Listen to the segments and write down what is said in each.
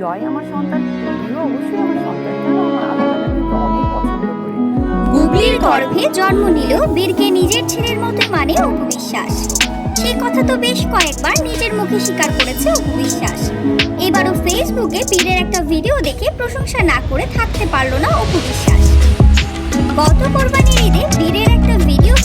জয় আমার সন্তান অবশ্যই আমার সন্তান কেন গুগলির গর্ভে জন্ম নিলেও বীরকে নিজের ছেলের মতো মানে কথা তো বেশ কয়েকবার নিজের মুখে স্বীকার করেছে অপবিশ্বাস। এবারও ফেসবুকে বীরের একটা ভিডিও দেখে প্রশংসা না করে থাকতে পারল না অপবিশ্বাস। গত কোরবানির ঈদে বীরের একটা ভিডিও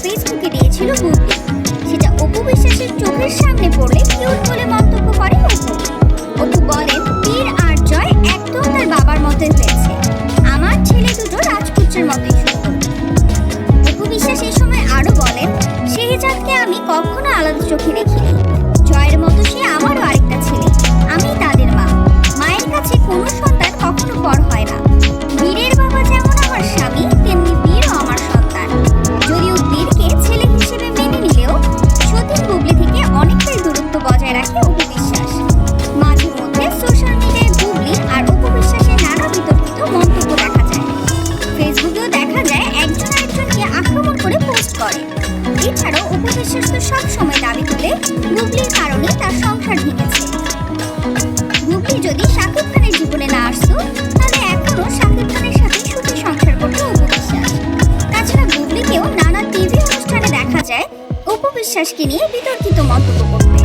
এছাড়াও উপবিশ্বাস তো সব সময় দাবি করে গুগলির কারণে তার সংসার ভেঙেছে। গুগলি যদি শাকিব খানের জীবনে না আসতো, তাহলে এখনও শাকিব খানের সাথে সুখী সংসার করতো উপবিশ্বাস। তাছাড়া গুগলিকেও নানা টিভি অনুষ্ঠানে দেখা যায়, উপবিশ্বাসকে নিয়ে বিতর্কিত মন্তব্য করতে।